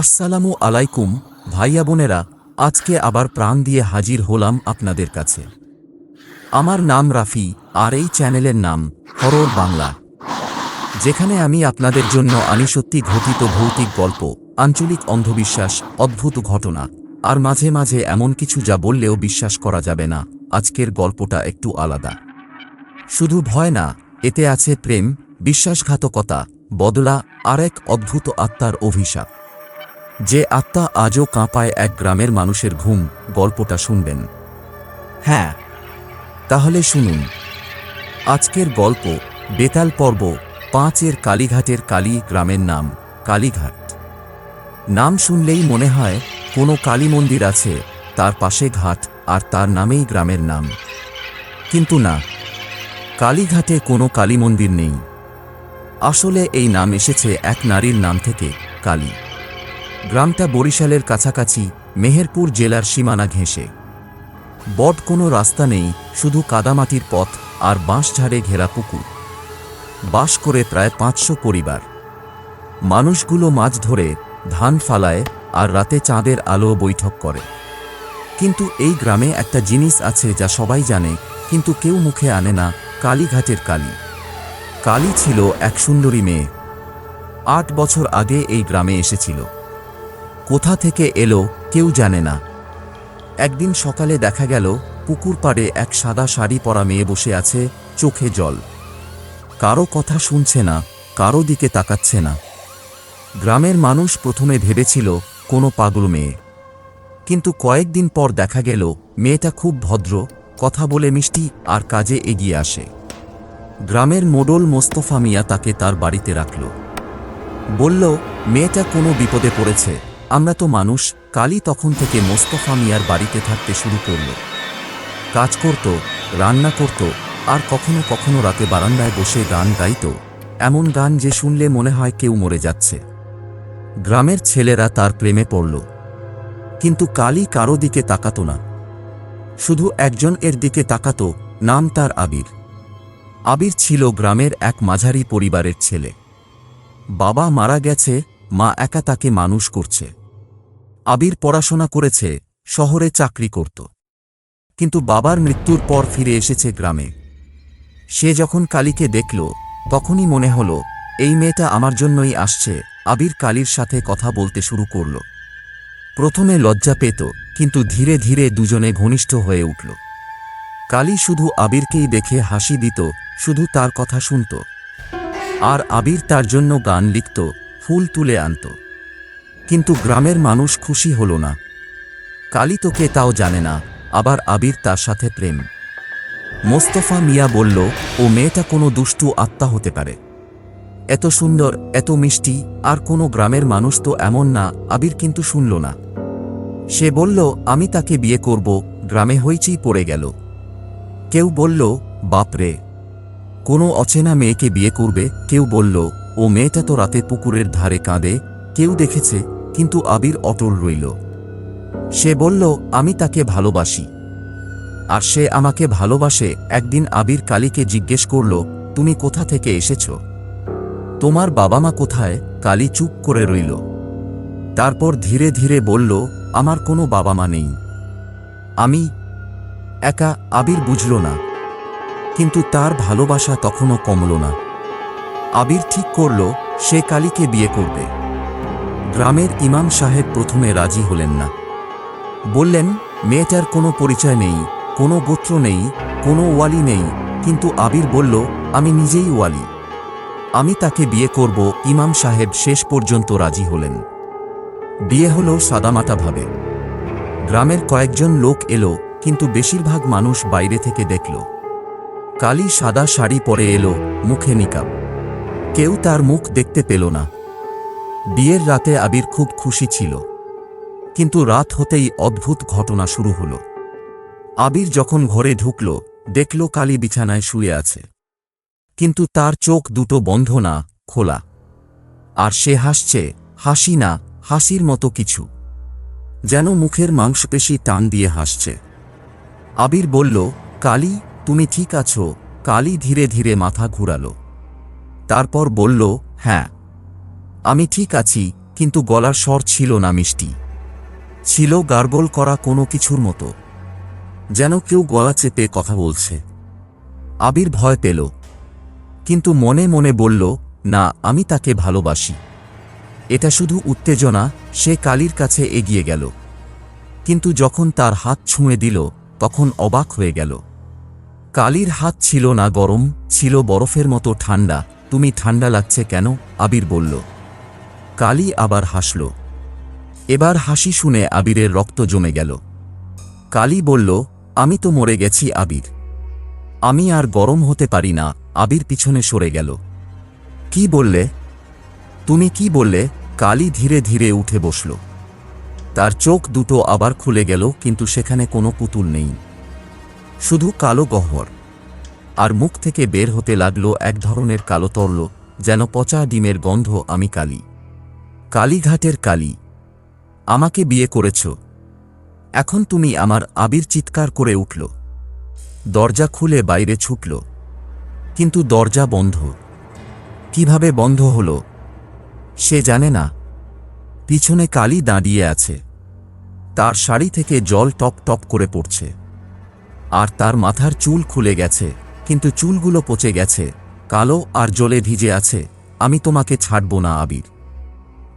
আসসালামু আলাইকুম, ভাইয়া বোনেরা, আজকে আবার প্রাণ দিয়ে হাজির হলাম আপনাদের কাছে। আমার নাম রাফি, আর এই চ্যানেলের নাম হরর বাংলা। যেখানে আমি আপনাদের জন্য আনি সত্যি ঘটিত ভৌতিক গল্প, আঞ্চলিক অন্ধবিশ্বাস, অদ্ভুত ঘটনা, আর মাঝে মাঝে এমন কিছু যা বললেও বিশ্বাস করা যাবে না, আজকের গল্পটা একটু আলাদা। শুধু ভয় না, এতে আছে প্রেম, বিশ্বাসঘাতকতা, বদলা, আর এক অদ্ভুত আত্মার অভিশাপ। যে আত্মা আজও কাঁপায় এক গ্রামের মানুষের ঘুম, গল্পটা শুনবেন। হ্যাঁ তাহলে শুনুন। আজকের গল্প, বেতাল পর্ব, পাঁচের কালীঘাটের কালী গ্রামের নাম, কালীঘাট। নাম শুনলেই মনে হয় কোনো কালী মন্দির আছে, তার পাশে ঘাট আর তার নামেই গ্রামের নাম। কিন্তু না, কালীঘাটে কোনো কালী মন্দির নেই। আসলে এই নাম এসেছে এক নারীর নাম থেকে, কালী। গ্রামটা বরিশালের কাছাকাছি মেহেরপুর জেলার সীমানা ঘেঁষে। বট কোনো রাস্তা নেই, শুধু কাদামাটির পথ আর বাঁশঝাড়ে ঘেরা পুকুর। বাস করে প্রায় পাঁচশো পরিবার। মানুষগুলো মাছ ধরে, ধান ফালায় আর রাতে চাঁদের আলো বৈঠক করে। কিন্তু এই গ্রামে একটা জিনিস আছে যা সবাই জানে, কিন্তু কেউ মুখে আনে না, কালীঘাটের কালী। কালী ছিল এক সুন্দরী মেয়ে। আট বছর আগে এই গ্রামে এসেছিল। কোথা থেকে এলো কেউ জানে না। একদিন সকালে দেখা গেল, পুকুর পাড়ে এক সাদা শাড়ি পরা মেয়ে বসে আছে চোখে জল। কারও কথা শুনছে না, কারও দিকে তাকাচ্ছে না। গ্রামের মানুষ প্রথমে ভেবেছিল, কোনো পাগল মেয়ে। কিন্তু কয়েকদিন পর দেখা গেল, মেয়েটা খুব ভদ্র, কথা বলে মিষ্টি আর কাজে এগিয়ে আসে। গ্রামের মোডল মোস্তফা মিয়া তাকে তার বাড়িতে রাখল। বলল, মেয়েটা কোনো বিপদে পড়েছে। আমরা তো মানুষ কালী তখন থেকে মোস্তফা মিয়ার বাড়িতে থাকতে শুরু করল। কাজ করত, রান্না করত, আর কখনো কখনো রাতে বারান্দায় বসে গান গাইত। এমন গান যে শুনলে মনে হয় কেউ মরে যাচ্ছে। গ্রামের ছেলেরা তার প্রেমে পড়ল। কিন্তু কালী কারও দিকে তাকাত না। শুধু একজন এর দিকে তাকাত, নাম তার আবির। আবির ছিল গ্রামের এক মাঝারি পরিবারের ছেলে। বাবা মারা গেছে, মা একা তাকে মানুষ করছে। আবির পড়াশোনা করেছে, শহরে চাকরি করত। কিন্তু বাবার মৃত্যুর পর ফিরে এসেছে গ্রামে। সে যখন কালীকে দেখল, তখনই মনে হল, এই মেয়েটা আমার জন্যই আসছে। আবির কালীর সাথে কথা বলতে শুরু করল। প্রথমে লজ্জা পেত, কিন্তু ধীরে ধীরে দুজনে ঘনিষ্ঠ হয়ে উঠল। কালী শুধু আবিরকেই দেখে হাসি দিত, শুধু তার কথা শুনত। আর আবির তার জন্য গান লিখত, ফুল তুলে আনত। কিন্তু গ্রামের মানুষ খুশি হল না। কালী তোকে তাও জানে না, আবার আবির তার সাথে প্রেম। মোস্তফা মিয়া বলল, ও মেয়েটা কোনো দুষ্টু আত্মা হতে পারে। এত সুন্দর, এত মিষ্টি, আর কোনো গ্রামের মানুষ তো এমন না, আবির কিন্তু শুনল না। সে বলল, আমি তাকে বিয়ে করব, গ্রামে হইচই পড়ে গেল। কেউ বলল বাপরে কোনো অচেনা মেয়েকে বিয়ে করবে, কেউ বলল, ও মেয়েটা তো রাতে পুকুরের ধারে কাঁদে কেউ দেখেছে, কিন্তু আবির অটল রইল। সে বলল, আমি তাকে ভালোবাসি। আর সে আমাকে ভালোবাসে। একদিন আবির কালীকে জিজ্ঞেস করল, তুমি কোথা থেকে এসেছ? তোমার বাবা মা কোথায়? কালী চুপ করে রইল। তারপর ধীরে ধীরে বলল, আমার কোনো বাবা মা নেই। আমি একা আবির বুঝল না, কিন্তু তার ভালোবাসা তখনও কমল না। আবির ঠিক করল, সে কালীকে বিয়ে করবে। গ্রামের ইমাম সাহেব প্রথমে রাজি হলেন না। বললেন, মেয়েটার কোনো পরিচয় নেই, কোনো গোত্র নেই, কোনো ওয়ালি নেই। কিন্তু আবির বলল, আমি নিজেই ওয়ালি। আমি তাকে বিয়ে করব। ইমাম সাহেব শেষ পর্যন্ত রাজি হলেন। বিয়ে হল সাদামাটাভাবে গ্রামের কয়েকজন লোক এলো, কিন্তু বেশিরভাগ মানুষ বাইরে থেকে দেখল। কালি সাদা শাড়ি পরে এলো, মুখে নিকাব। কেউ তার মুখ দেখতে পেল না। বিয়ের রাতে আবির খুব খুশি ছিল। কিন্তু রাত হতেই অদ্ভুত ঘটনা শুরু হল। আবির যখন ঘরে ঢুকল, দেখল কালী বিছানায় শুয়ে আছে। কিন্তু তার চোখ দুটো বন্ধ না, খোলা। আর সে হাসছে, হাসি না, হাসির মতো কিছু। যেন মুখের মাংসপেশি টান দিয়ে হাসছে। আবির বলল, কালী, তুমি ঠিক আছো। কালী ধীরে ধীরে মাথা ঘুরালো। তারপর বলল হ্যাঁ। আমি ঠিক আছি, কিন্তু গলার স্বর ছিল না মিষ্টি। ছিল গার্গল করা কোনো কিছুর মতো। যেন কেউ গলা চেপে কথা বলছে। আবির ভয় পেল। কিন্তু মনে মনে বলল, না, আমি তাকে ভালোবাসি। এটা শুধু উত্তেজনা, সে কালীর কাছে এগিয়ে গেল। কিন্তু যখন তার হাত ছুঁয়ে দিল, তখন অবাক হয়ে গেল। কালির হাত ছিল না গরম, ছিল বরফের মতো ঠান্ডা। তুমি ঠান্ডা লাগছে কেন? আবির বলল। কালী আবার হাসল। এবার হাসি শুনে আবিরের রক্ত জমে গেল। কালি বলল, আমি তো মরে গেছি, আবির। আমি আর গরম হতে পারি না, আবির পিছনে সরে গেল। কি বললে? তুমি কি বললে? কালি ধীরে ধীরে উঠে বসল। তার চোখ দুটো আবার খুলে গেল, কিন্তু সেখানে কোনো পুতুল নেই। শুধু কালো গহ্বর। আর মুখ থেকে বের হতে লাগল এক ধরনের কালো তরল, যেন পচা ডিমের গন্ধ আমি কালী। কালীঘাটের কালী, আমাকে বিয়ে করেছ। এখন তুমি আমার আবির চিৎকার করে উঠল। দরজা খুলে বাইরে ছুটল, কিন্তু দরজা বন্ধ। কীভাবে বন্ধ হল, সে জানে না। পিছনে কালী দাঁড়িয়ে আছে। তার শাড়ি থেকে জল টপ টপ করে পড়ছে। আর তার মাথার চুল খুলে গেছে, কিন্তু চুলগুলো পচে গেছে। কালো আর জলে ভিজে আছে, আমি তোমাকে ছাড়ব না আবির।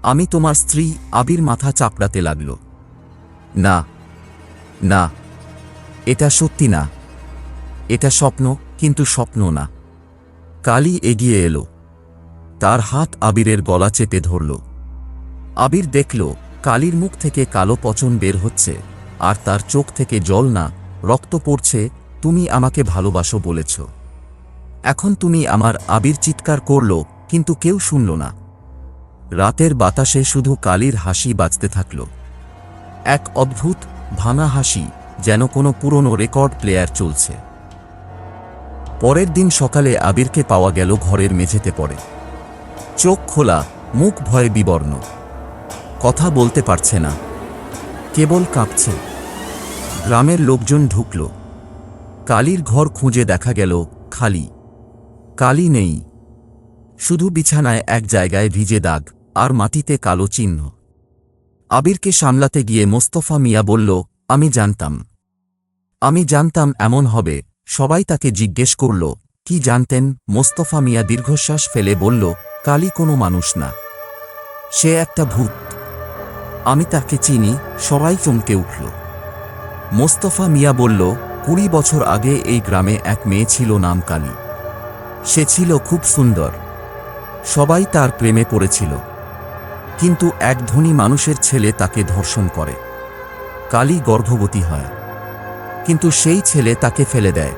আমি তোমার স্ত্রী আবির মাথা চাপড়াতে লাগল। না না, এটা সত্যি না। এটা স্বপ্ন, কিন্তু স্বপ্ন না। কালি এগিয়ে এলো। তার হাত আবিরের গলা চেপে ধরল। আবির দেখল, কালির মুখ থেকে কালো পচন বের হচ্ছে, আর তার চোখ থেকে জল না, রক্ত পড়ছে, তুমি আমাকে ভালোবাসো বলেছ। এখন তুমি আমার আবির চিৎকার করল, কিন্তু কেউ শুনল না। রাতের বাতাসে শুধু কালীর হাসি বাজতে থাকল। এক অদ্ভুত, ভাঙা হাসি যেন কোনো পুরনো রেকর্ড প্লেয়ার চলছে। পরের দিন সকালে আবিরকে পাওয়া গেল ঘরের মেঝেতে পড়ে। চোখ খোলা, মুখ ভয়ে বিবর্ণ। কথা বলতে পারছে না। কেবল কাঁপছে। গ্রামের লোকজন ঢুকল। কালীর ঘর খুঁজে দেখা গেল খালি। কালি নেই। শুধু বিছানায় এক জায়গায় ভিজে দাগ। আর মাটিতে কালো চিহ্ন। আবিরকে সামলাতে গিয়ে মোস্তফা মিয়া বলল, আমি জানতাম। আমি জানতাম এমন হবে। সবাই তাকে জিজ্ঞেস করল, কি জানতেন? মোস্তফা মিয়া দীর্ঘশ্বাস ফেলে বলল কালী কোনো মানুষ না। সে একটা ভূত। আমি তাকে চিনি। সবাই চমকে উঠল। মোস্তফা মিয়া বলল, কুড়ি বছর আগে এই গ্রামে এক মেয়ে ছিল নাম কালী। সে ছিল খুব সুন্দর। সবাই তার প্রেমে পড়েছিল। কিন্তু এক ধনী মানুষের ছেলে তাকে ধর্ষণ করে। কালী গর্ভবতী হয়। কিন্তু সেই ছেলে তাকে ফেলে দেয়।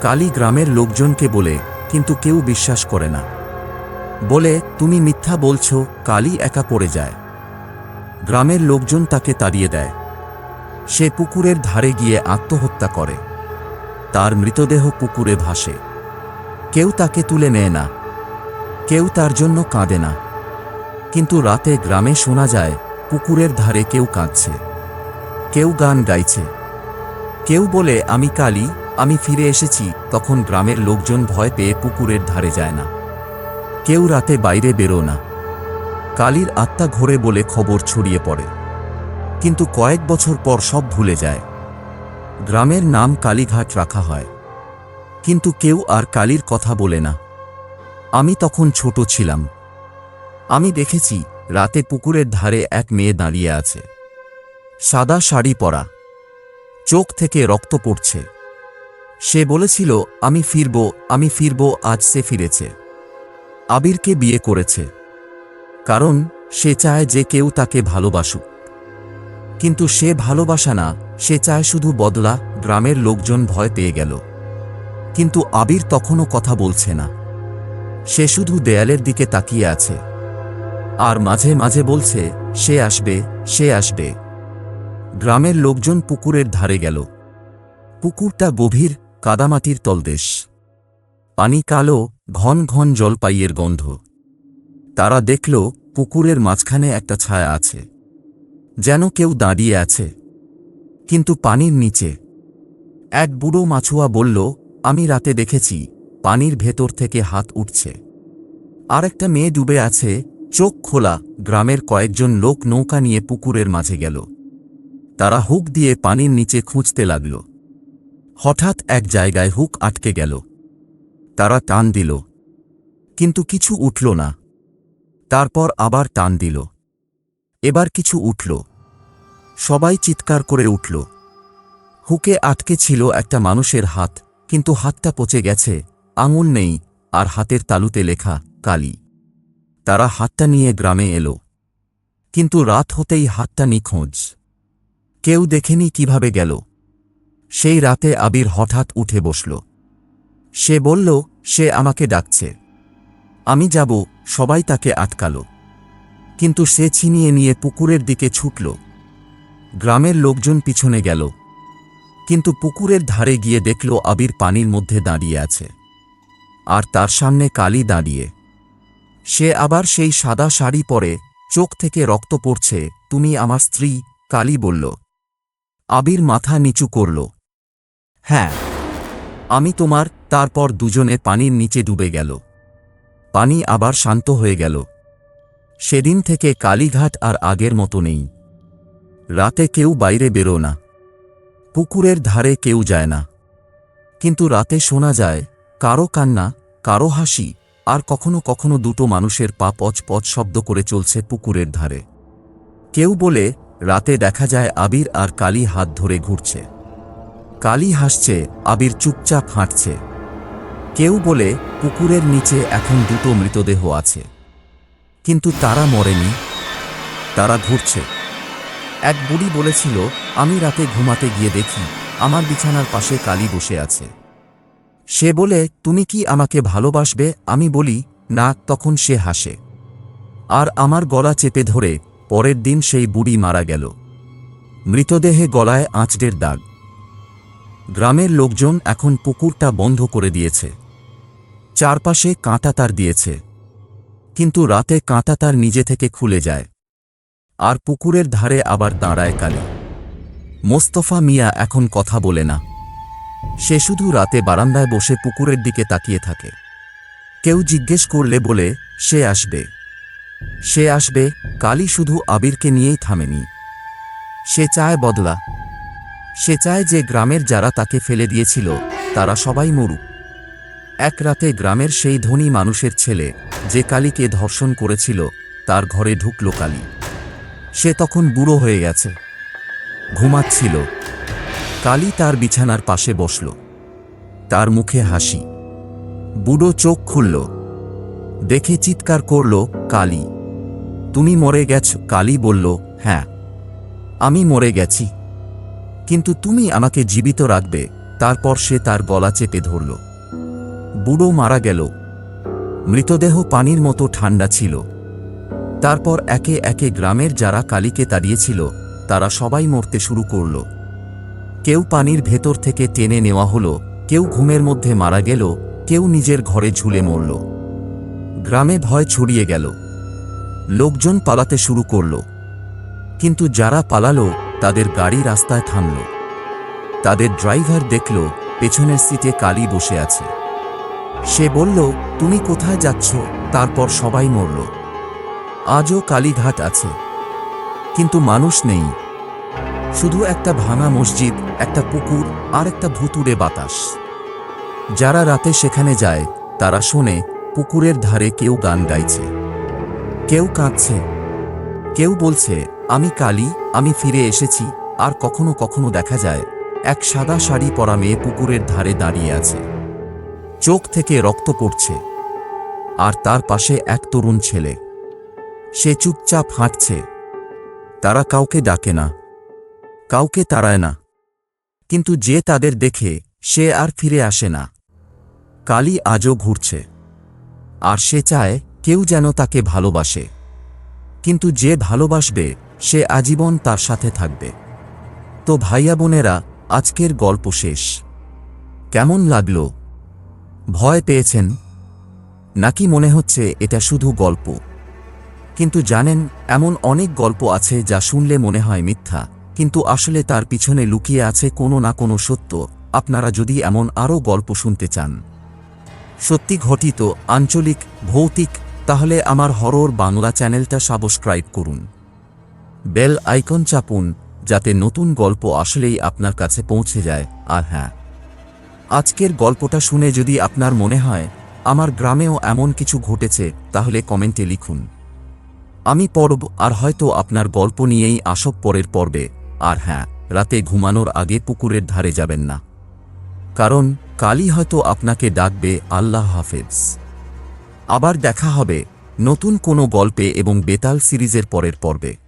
কালী গ্রামের লোকজনকে বলে, কিন্তু কেউ বিশ্বাস করে না। বলে, তুমি মিথ্যা বলছ, কালী একা পড়ে যায়। গ্রামের লোকজন তাকে তাড়িয়ে দেয়। সে পুকুরের ধারে গিয়ে আত্মহত্যা করে। তার মৃতদেহ পুকুরে ভাসে। কেউ তাকে তুলে নেয় না। কেউ তার জন্য কাঁদে না। কিন্তু রাতে গ্রামে শোনা যায়, পুকুরের ধারে কেউ কাঁদছে। কেউ গান গাইছে। কেউ বলে, আমি কালী আমি ফিরে এসেছি। তখন গ্রামের লোকজন ভয় পেয়ে পুকুরের ধারে যায় না। কেউ রাতে বাইরে বেরো না। কালীর আত্মা ঘোরে বলে খবর ছড়িয়ে পড়ে। কিন্তু কয়েক বছর পর সব ভুলে যায়। গ্রামের নাম কালীঘাট রাখা হয়। কিন্তু কেউ আর কালীর কথা বলে না। আমি তখন ছোট ছিলাম। আমি দেখেছি, রাতে পুকুরের ধারে এক মেয়ে দাঁড়িয়ে আছে। সাদা শাড়ি পরা। চোখ থেকে রক্ত পড়ছে। সে বলেছিল, আমি ফিরব আমি ফিরব, আজ সে ফিরেছে। আবিরকে বিয়ে করেছে। কারণ, সে চায় যে কেউ তাকে ভালোবাসুক। কিন্তু সে ভালোবাসা না, সে চায় শুধু বদলা, গ্রামের লোকজন ভয় পেয়ে গেল। কিন্তু আবির তখনও কথা বলছে না। সে শুধু দেয়ালের দিকে তাকিয়ে আছে। আর মাঝে মাঝে বলছে, সে আসবে সে আসবে। গ্রামের লোকজন পুকুরের ধারে গেল। পুকুরটা গভীর, কাদামাটির তলদেশ। পানি কালো, ঘন ঘন জলপাইয়ের গন্ধ। তারা দেখল, পুকুরের মাঝখানে একটা ছায়া আছে। যেন কেউ দাঁড়িয়ে আছে। কিন্তু পানির নিচে। এক বুড়ো মাছুয়া বলল, আমি রাতে দেখেছি, পানির ভেতর থেকে হাত উঠছে। আর একটা মেয়ে ডুবে আছে চোখ খোলা, গ্রামের কয়েকজন লোক নৌকা নিয়ে পুকুরের মাঝে গেল। তারা হুক দিয়ে পানির নিচে খুঁজতে লাগল। হঠাৎ এক জায়গায় হুক আটকে গেল। তারা টান দিল। কিন্তু কিছু উঠল না। তারপর আবার টান দিল। এবার কিছু উঠল। সবাই চিৎকার করে উঠল। হুকে আটকে ছিল একটা মানুষের হাত, কিন্তু হাতটা পচে গেছে, আঙুল নেই, আর হাতের তালুতে লেখা, কালি। তারা হাতটা নিয়ে গ্রামে এলো। কিন্তু রাত হতেই হাতটা নিখোঁজ। কেউ দেখেনি কীভাবে গেল। সেই রাতে আবির হঠাৎ উঠে বসল। সে বলল, সে আমাকে ডাকছে। আমি যাব, সবাই তাকে আটকাল। কিন্তু সে ছিনিয়ে নিয়ে পুকুরের দিকে ছুটল। গ্রামের লোকজন পিছনে গেল। কিন্তু পুকুরের ধারে গিয়ে দেখল আবির পানির মধ্যে দাঁড়িয়ে আছে। আর তার সামনে কালি দাঁড়িয়ে। সে আবার সেই সাদা শাড়ি পরে চোখ থেকে রক্ত পড়ছে, তুমি আমার স্ত্রী? কালী বলল। আবির মাথা নিচু করল। হ্যাঁ আমি তোমার। তারপর দুজনে পানির নিচে ডুবে গেল। পানি আবার শান্ত হয়ে গেল। সেদিন থেকে কালীঘাট আর আগের মতো নেই। রাতে কেউ বাইরে বেরো না। পুকুরের ধারে কেউ যায় না। কিন্তু রাতে শোনা যায়, কারও কান্না, কারও হাসি। আর কখনো কখনো দুটো মানুষের পা পচ পচ শব্দ করে চলছে পুকুরের ধারে। কেউ বলে, রাতে দেখা যায় আবির আর কালি হাত ধরে ঘুরছে। কালি হাসছে, আবির চুপচাপ হাঁটছে। কেউ বলে, পুকুরের নিচে এখন দুটো মৃতদেহ আছে। কিন্তু তারা মরেনি, তারা ঘুরছে। এক বুড়ি বলেছিল, আমি রাতে ঘুমাতে গিয়ে দেখি, আমার বিছানার পাশে কালি বসে আছে। সে বলে, তুমি কি আমাকে ভালোবাসবে? আমি বলি, না। তখন সে হাসে। আর আমার গলা চেপে ধরে, পরের দিন সেই বুড়ি মারা গেল। মৃতদেহে গলায় আঁচড়ের দাগ। গ্রামের লোকজন এখন পুকুরটা বন্ধ করে দিয়েছে। চারপাশে কাঁটা তার দিয়েছে। কিন্তু রাতে কাঁটা তার নিজে থেকে খুলে যায়। আর পুকুরের ধারে আবার দাঁড়ায় কালে। মোস্তফা মিয়া এখন কথা বলে না। সে শুধু রাতে বারান্দায় বসে পুকুরের দিকে তাকিয়ে থাকে। কেউ জিজ্ঞেস করলে বলে, সে আসবে। সে আসবে কালী শুধু আবিরকে নিয়েই থামেনি। সে চায় বদলা। সে চায় যে গ্রামের যারা তাকে ফেলে দিয়েছিল, তারা সবাই মরুক। এক রাতে গ্রামের সেই ধনী মানুষের ছেলে, যে কালীকে ধর্ষণ করেছিল, তার ঘরে ঢুকল কালী। সে তখন বুড়ো হয়ে গেছে। ঘুমাচ্ছিল। কালী তার বিছানার পাশে বসল। তার মুখে হাসি। বুড়ো চোখ খুলল। দেখে চিৎকার করল, কালী, তুমি মরে গেছ। কালী বলল হ্যাঁ আমি মরে গেছি। কিন্তু তুমি আমাকে জীবিত রাখবে। তারপর সে তার গলা চেপে ধরল। বুড়ো মারা গেল। মৃতদেহ পানির মতো ঠান্ডা ছিল। তারপর একে একে গ্রামের যারা কালীকে তাড়িয়েছিল, তারা সবাই মরতে শুরু করল। কেউ পানির ভেতর থেকে টেনে নেওয়া হলো, কেউ ঘুমের মধ্যে মারা গেল, কেউ নিজের ঘরে ঝুলে মরল। গ্রামে ভয় ছড়িয়ে গেল। লোকজন পালাতে শুরু করল। কিন্তু যারা পালালো, তাদের গাড়ি রাস্তায় থামল। তাদের ড্রাইভার দেখল, পেছনের সিটে কালি বসে আছে। সে বলল, তুমি কোথায় যাচ্ছ? তারপর সবাই মরল। আজও কালীঘাট আছে। কিন্তু মানুষ নেই। শুধু একটা ভাঙা মসজিদ, একটা পুকুর, আর একটা ভুতুরে বাতাস। যারা রাতে সেখানে যায়, তারা শোনে পুকুরের ধারে কেউ গান গাইছে। কেউ কাঁদছে। কেউ বলছে, আমি কালী, আমি ফিরে এসেছি, আর কখনো কখনো দেখা যায়, এক সাদা শাড়ি পরা মেয়ে পুকুরের ধারে দাঁড়িয়ে আছে। চোখ থেকে রক্ত পড়ছে। আর তার পাশে এক তরুণ ছেলে। সে চুপচাপ হাঁটছে। তারা কাউকে ডাকে না। কাউকে তাড়ায় না। কিন্তু যে তাদের দেখে, সে আর ফিরে আসে না। কালী আজও ঘুরছে। আর সে চায়, কেউ যেন তাকে ভালোবাসে। কিন্তু যে ভালোবাসবে, সে আজীবন তার সাথে থাকবে। তো ভাইয়া বোনেরা, আজকের গল্প শেষ। কেমন লাগল? ভয় পেয়েছেন? নাকি মনে হচ্ছে এটা শুধু গল্প? কিন্তু জানেন, এমন অনেক গল্প আছে যা শুনলে মনে হয় মিথ্যা। কিন্তু আসলে তার পিছনে লুকিয়ে আছে কোনো না কোনো সত্য, আপনারা যদি এমন আরও গল্প শুনতে চান। সত্যি ঘটিত আঞ্চলিক, ভৌতিক, তাহলে আমার হরর বাংলা চ্যানেলটা সাবস্ক্রাইব করুন। বেল আইকন চাপুন, যাতে নতুন গল্প আসলেই আপনার কাছে পৌঁছে যায়, আর হ্যাঁ। আজকের গল্পটা শুনে যদি আপনার মনে হয়, আমার গ্রামেও এমন কিছু ঘটেছে, তাহলে কমেন্টে লিখুন। আমি পড়ব, আর হয়তো আপনার গল্প নিয়েই আসব পরের পর্বে। আর হ্যাঁ রাতে ঘুমানোর আগে পুকুরের ধারে যাবেন না। কারণ কালই হয়তো আপনাকে ডাকবে আল্লাহ হাফেজ। আবার দেখা হবে নতুন কোনো গল্পে এবং বেতাল সিরিজের পরের পর্বে।